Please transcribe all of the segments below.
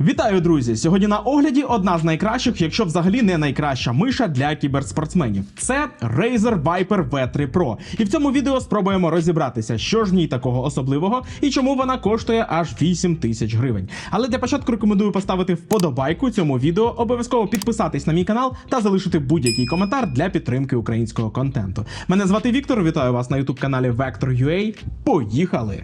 Вітаю, друзі! Сьогодні на огляді одна з найкращих, якщо взагалі не найкраща миша для кіберспортсменів. Це Razer Viper V3 Pro. І в цьому відео спробуємо розібратися, що ж в ній такого особливого і чому вона коштує аж 8 тисяч гривень. Але для початку рекомендую поставити вподобайку цьому відео, обов'язково підписатись на мій канал та залишити будь-який коментар для підтримки українського контенту. Мене звати Віктор. Вітаю вас на youtube каналі Vector.ua. Поїхали!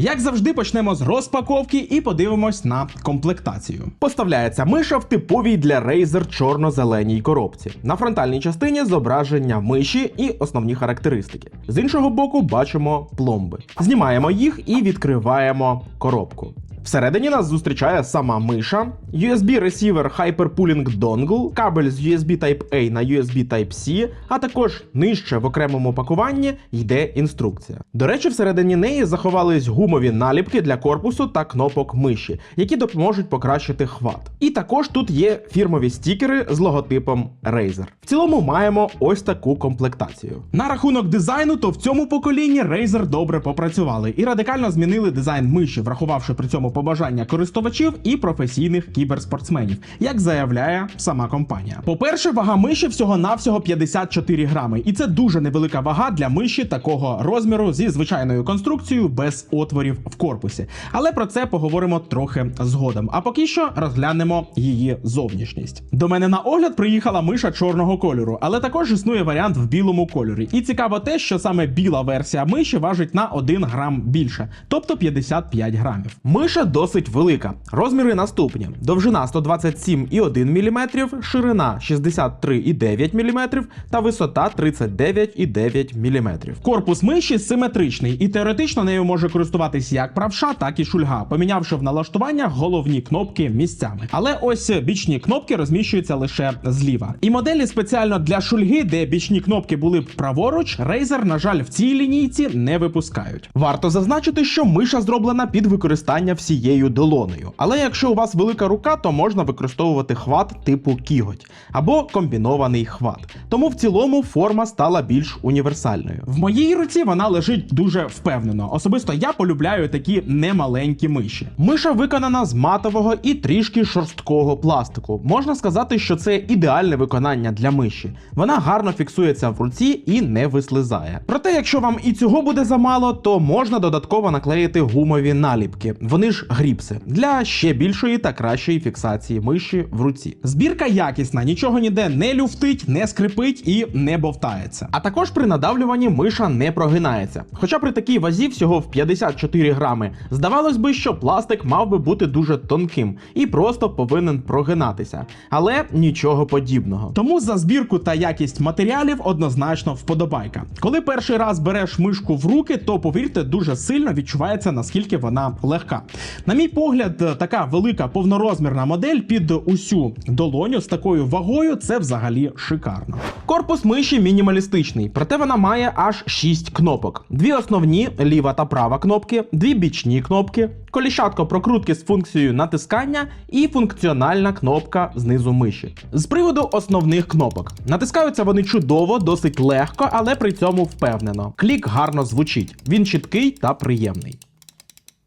Як завжди, почнемо з розпаковки і подивимось на комплектацію. Поставляється миша в типовій для Razer чорно-зеленій коробці. На фронтальній частині зображення миші і основні характеристики. З іншого боку, бачимо пломби. Знімаємо їх і відкриваємо коробку. Всередині нас зустрічає сама миша, USB ресівер Hyperpooling Dongle, кабель з USB Type-A на USB Type-C, а також нижче в окремому пакуванні йде інструкція. До речі, всередині неї заховались гумові наліпки для корпусу та кнопок миші, які допоможуть покращити хват. І також тут є фірмові стікери з логотипом Razer. В цілому маємо ось таку комплектацію. На рахунок дизайну, то в цьому поколінні Razer добре попрацювали і радикально змінили дизайн миші, врахувавши при цьому побажання користувачів і професійних кіберспортсменів, як заявляє сама компанія. По-перше, вага миші всього-навсього 54 грами, і це дуже невелика вага для миші такого розміру зі звичайною конструкцією без отворів в корпусі. Але про це поговоримо трохи згодом. А поки що розглянемо її зовнішність. До мене на огляд приїхала миша чорного кольору, але також існує варіант в білому кольорі. І цікаво те, що саме біла версія миші важить на 1 грам більше, тобто 55 грамів. Миша досить велика. Розміри наступні: довжина 127,1 мм, ширина 63,9 мм та висота 39,9 мм. Корпус миші симетричний і теоретично нею може користуватись як правша, так і шульга, помінявши в налаштуваннях головні кнопки місцями. Але ось бічні кнопки розміщуються лише зліва. І моделі спеціально для шульги, де бічні кнопки були б праворуч, Razer, на жаль, в цій лінійці не випускають. Варто зазначити, що миша зроблена під використання всією долоною. Але якщо у вас велика рука, то можна використовувати хват типу кіготь або комбінований хват. Тому в цілому форма стала більш універсальною. В моїй руці вона лежить дуже впевнено. Особисто я полюбляю такі немаленькі миші. Миша виконана з матового і трішки шорсткого пластику. Можна сказати, що це ідеальне виконання для миші. Вона гарно фіксується в руці і не вислизає. Проте, якщо вам і цього буде замало, то можна додатково наклеїти гумові наліпки. Вони ж гріпси для ще більшої та кращої фіксації миші в руці. Збірка якісна, нічого ніде не люфтить, не скрипить і не бовтається. А також при надавлюванні миша не прогинається. Хоча при такій вазі всього в 54 грами, здавалось би, що пластик мав би бути дуже тонким і просто повинен прогинатися. Але нічого подібного. Тому за збірку та якість матеріалів однозначно вподобайка. Коли перший раз береш мишку в руки, то повірте, дуже сильно відчувається наскільки вона легка. На мій погляд, така велика повнорозмірна модель під усю долоню з такою вагою це взагалі шикарно. Корпус миші мінімалістичний, проте вона має аж 6 кнопок: дві основні ліва та права кнопки, дві бічні кнопки, коліщатко прокрутки з функцією натискання і функціональна кнопка знизу миші. З приводу основних кнопок натискаються вони чудово, досить легко, але при цьому впевнено. Клік гарно звучить, він чіткий та приємний.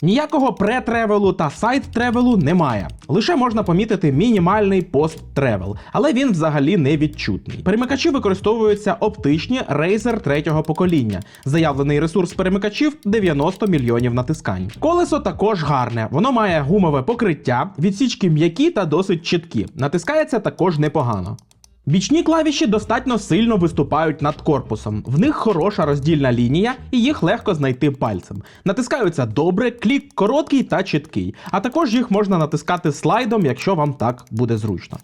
Ніякого пре-тревелу та сайт-тревелу немає. Лише можна помітити мінімальний пост-тревел, але він взагалі не відчутний. Перемикачі використовуються оптичні Razer третього покоління. Заявлений ресурс перемикачів 90 мільйонів натискань. Колесо також гарне, воно має гумове покриття, відсічки м'які та досить чіткі. Натискається також непогано. Бічні клавіші достатньо сильно виступають над корпусом. В них хороша роздільна лінія, і їх легко знайти пальцем. Натискаються добре, клік короткий та чіткий. А також їх можна натискати слайдом, якщо вам так буде зручно.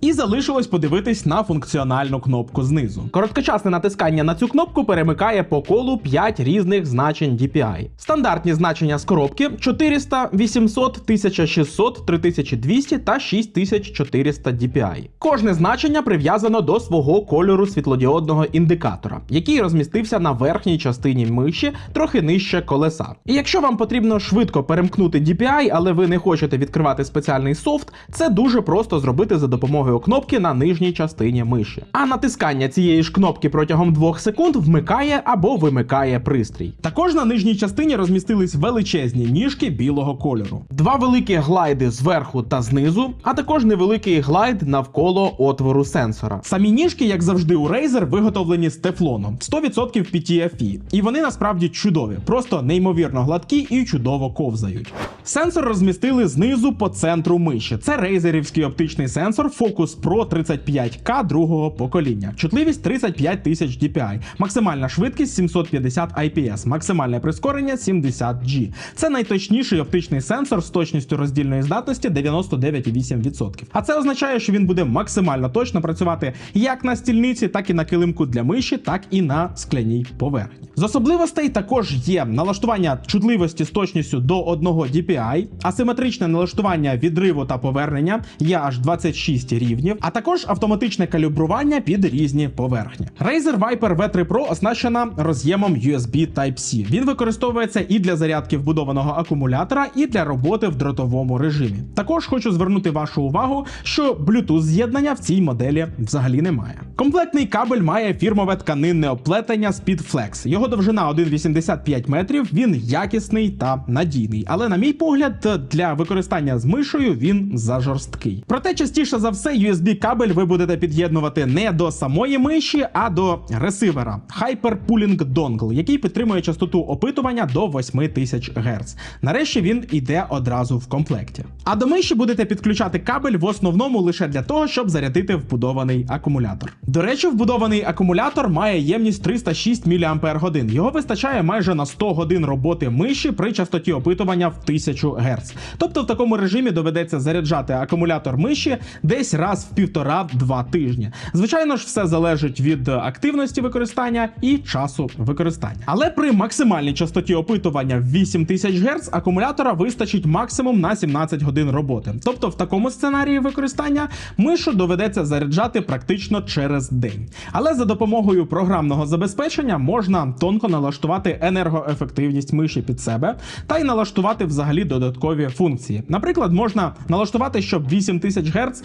І залишилось подивитись на функціональну кнопку знизу. Короткочасне натискання на цю кнопку перемикає по колу 5 різних значень DPI. Стандартні значення з коробки 400, 800, 1600, 3200 та 6400 DPI. Кожне значення прив'язано до свого кольору світлодіодного індикатора, який розмістився на верхній частині миші, трохи нижче колеса. І якщо вам потрібно швидко перемкнути DPI, але ви не хочете відкривати спеціальний софт, це дуже просто зробити за допомогою допомогою кнопки на нижній частині миші. А натискання цієї ж кнопки протягом 2 секунд вмикає або вимикає пристрій. Також на нижній частині розмістились величезні ніжки білого кольору, два великі глайди зверху та знизу, а також невеликий глайд навколо отвору сенсора. Самі ніжки, як завжди, у Razer виготовлені з тефлоном 100% PTFE. і вони насправді чудові, просто неймовірно гладкі і чудово ковзають. Сенсор розмістили знизу по центру миші. Це рейзерівський оптичний сенсор Focus Pro 35K другого покоління. Чутливість 35 тисяч DPI, максимальна швидкість 750 IPS, максимальне прискорення 70G. Це найточніший оптичний сенсор з точністю роздільної здатності 99,8%. А це означає, що він буде максимально точно працювати як на стільниці, так і на килимку для миші, так і на скляній поверхні. З особливостей також є налаштування чутливості з точністю до 1 DPI, асиметричне налаштування відриву та повернення є аж 26 рівнів, а також автоматичне калібрування під різні поверхні. Razer Viper V3 Pro оснащена роз'ємом USB Type-C. Він використовується і для зарядки вбудованого акумулятора, і для роботи в дротовому режимі. Також хочу звернути вашу увагу, що Bluetooth з'єднання в цій моделі взагалі немає. Комплектний кабель має фірмове тканинне оплетення Speedflex. Його довжина 1,85 метрів. Він якісний та надійний. Але, на мій погляд, для використання з мишою він зажорсткий. Проте частіше за все, USB кабель ви будете під'єднувати не до самої миші, а до ресивера Hyper Pooling Dongle, який підтримує частоту опитування до 8000 Гц. Нарешті він йде одразу в комплекті. А до миші будете підключати кабель в основному лише для того, щоб зарядити вбудований акумулятор. До речі, вбудований акумулятор має ємність 306 мАч. Його вистачає майже на 100 годин роботи миші при частоті опитування в 1000 Гц. Тобто в такому режимі доведеться заряджати акумулятор миші десь раз в півтора-два тижні. Звичайно ж, все залежить від активності використання і часу використання. Але при максимальній частоті опитування в 8000 Гц акумулятора вистачить максимум на 17 годин роботи. Тобто, в такому сценарії використання мишу доведеться заряджати практично через день. Але за допомогою програмного забезпечення можна тонко налаштувати енергоефективність миші під себе та й налаштувати взагалі додаткові функції. Наприклад, можна налаштувати, щоб 8000 Гц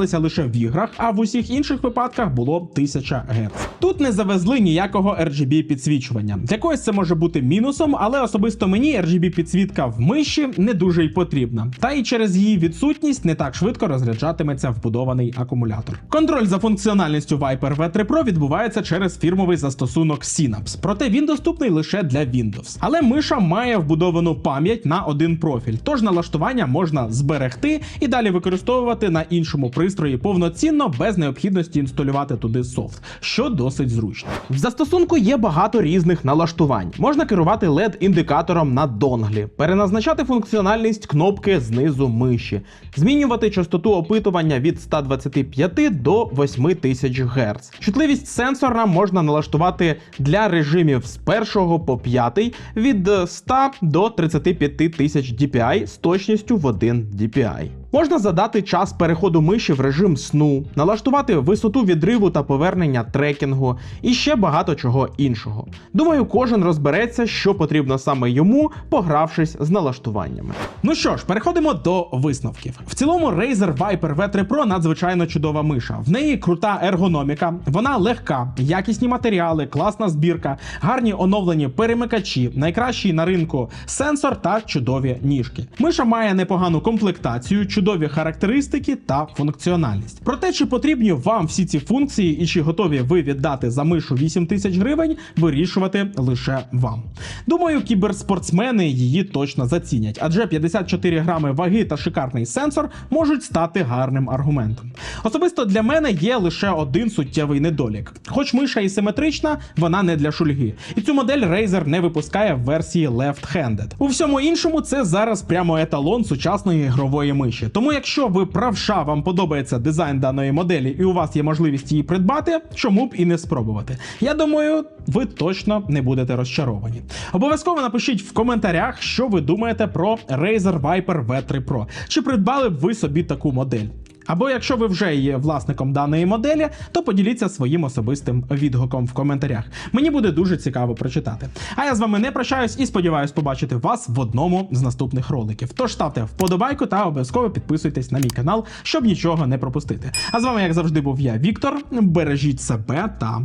вмикалися лише в іграх, а в усіх інших випадках було 1000 Гц. Тут не завезли ніякого RGB підсвічування. Для когось це може бути мінусом, але особисто мені RGB підсвітка в миші не дуже й потрібна. Та й через її відсутність не так швидко розряджатиметься вбудований акумулятор. Контроль за функціональністю Viper V3 Pro відбувається через фірмовий застосунок Synapse, проте він доступний лише для Windows. Але миша має вбудовану пам'ять на один профіль, тож налаштування можна зберегти і далі використовувати на іншому пристрої повноцінно без необхідності інсталювати туди софт, що досить зручно. В застосунку є багато різних налаштувань. Можна керувати LED-індикатором на донглі, переназначати функціональність кнопки знизу миші, змінювати частоту опитування від 125 до 8000 Гц. Чутливість сенсора можна налаштувати для режимів з 1 по 5 від 100 до 35 тисяч DPI з точністю в 1 DPI. Можна задати час переходу миші в режим сну, налаштувати висоту відриву та повернення трекінгу і ще багато чого іншого. Думаю, кожен розбереться, що потрібно саме йому, погравшись з налаштуваннями. Ну що ж, переходимо до висновків. В цілому Razer Viper V3 Pro надзвичайно чудова миша. В неї крута ергономіка, вона легка, якісні матеріали, класна збірка, гарні оновлені перемикачі, найкращий на ринку сенсор та чудові ніжки. Миша має непогану комплектацію чудові характеристики та функціональність. Про те, чи потрібні вам всі ці функції і чи готові ви віддати за мишу 8 тисяч гривень, вирішувати лише вам. Думаю, кіберспортсмени її точно зацінять, адже 54 грами ваги та шикарний сенсор можуть стати гарним аргументом. Особисто для мене є лише один суттєвий недолік. Хоч миша і симетрична, вона не для шульги. І цю модель Razer не випускає в версії left-handed. У всьому іншому це зараз прямо еталон сучасної ігрової миші. Тому, якщо ви правша, вам подобається дизайн даної моделі і у вас є можливість її придбати, чому б і не спробувати. Я думаю, ви точно не будете розчаровані. Обов'язково напишіть в коментарях, що ви думаєте про Razer Viper V3 Pro. Чи придбали б ви собі таку модель? Або якщо ви вже є власником даної моделі, то поділіться своїм особистим відгуком в коментарях. Мені буде дуже цікаво прочитати. А я з вами не прощаюсь і сподіваюсь побачити вас в одному з наступних роликів. Тож ставте вподобайку та обов'язково підписуйтесь на мій канал, щоб нічого не пропустити. А з вами, як завжди, був я, Віктор. Бережіть себе та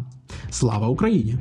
слава Україні!